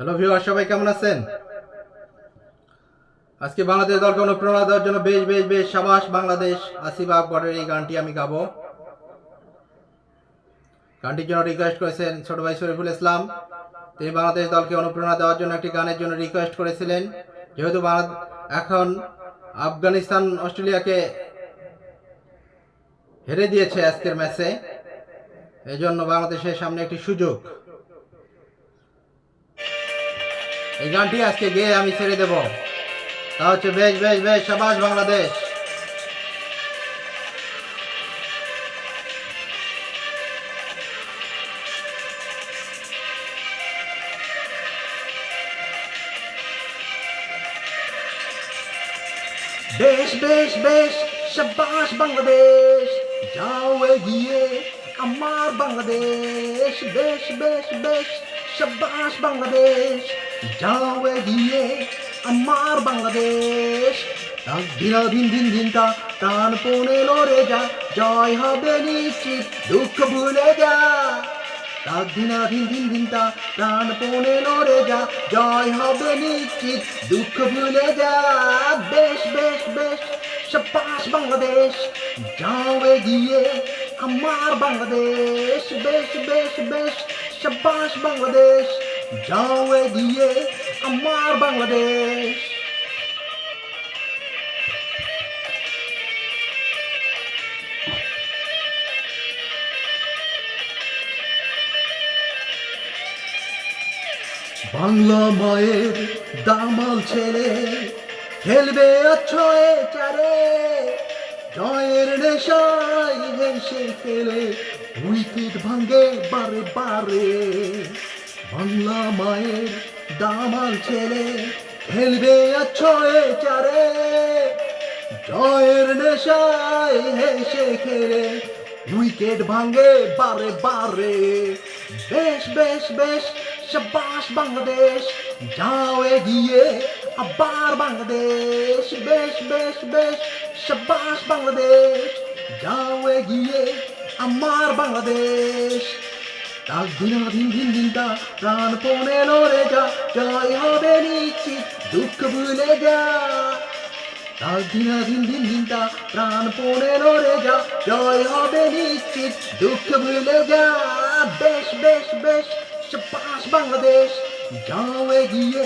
Hello viewer সবাই কেমন আছেন? আজকে বাংলাদেশ দলকে অনুপ্রেরণা দেওয়ার জন্য বেশ বেশ বেশ সাবাস বাংলাদেশ আসিফ আকবরের এই গানটি আমি গাবো। গানটির জন্য রিকোয়েস্ট করেছেন ছোট ভাই শরীফুল ইসলাম। তিনি বাংলাদেশ দলকে অনুপ্রেরণা দেওয়ার জন্য একটি গানের জন্য রিকোয়েস্ট করেছিলেন। যেহেতু এখন আফগানিস্তান, অস্ট্রেলিয়াকে হেরে দিয়েছে আজকের ম্যাচে এই জন্য বাংলাদেশের সামনে একটি সুযোগ। এই গানটি আজকে গেয়ে আমি ছেড়ে দেব। তা হচ্ছে বেশ বেশ বেশ, সাবাস বাংলাদেশ। বেশ বেশ বেশ, সাবাস বাংলাদেশ, যাও এগিয়ে, আমার বাংলাদেশ। বেশ বেশ বেশ, সাবাস বাংলাদেশ। যাও এগিয়ে আমার বাংলাদেশ। তাক দিনা দিন দিন দিনটা প্রাণ পণে লড়ে যা, জয় হবে নিশ্চিত, দুঃখ ভুলে যা। তাক দিনা দিন দিন দিনটা প্রাণ পণে লড়ে যা, জয় হবে নিশ্চিত, দুঃখ ভুলে যা। বেশ বেশ বেশ সাবাস বাংলাদেশ। যাও এগিয়ে আমার বাংলাদেশ। বেশ বেশ বেশ সাবাস বাংলাদেশ। যাও এগিয়ে আমার বাংলাদেশ। বাংলা মায়ের দামাল ছেলে, খেলবে অক্ষয়ে চারে জয়ের নেশায় হেসে খেলে উইকেট ভাঙে বারে বারে। বাংলা মায়ের দামাল ছেলে খেলবে অক্ষয়ে চারে। জয়ের নেশায় হেসে খেলে, উইকেট ভাঙে বারে বারে। বেশ বেশ বেশ সাবাস বাংলাদেশ, যাও এগিয়ে, আবার বাংলাদেশ। বেশ বেশ বেশ সাবাস বাংলাদেশ, যাও এগিয়ে, আমার বাংলাদেশ। তার দিন দিন দিন দিনটা, প্রাণ পণে লড়ে যা, জয় হবে নিশ্চিত, দুঃখ ভুলে যা। তার দিন দিন দিন দিনটা, প্রাণ পণে লড়ে যা, জয় হবে নিশ্চিত, দুঃখ ভুলে যা। বেশ বেশ বেশ সাবাস বাংলাদেশ, যাও এগিয়ে,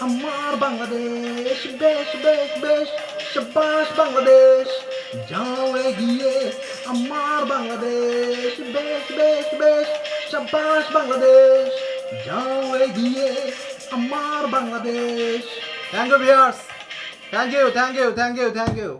আমার বাংলাদেশ। বেশ বেশ বেশ সাবাস বাংলাদেশ, যাও এগিয়ে, আমার বাংলাদেশ। বেশ বেশ বেশ সাবাস বাংলাদেশ যাও এগিয়ে আমার Bangladesh thank you viewers thank you thank you thank you thank you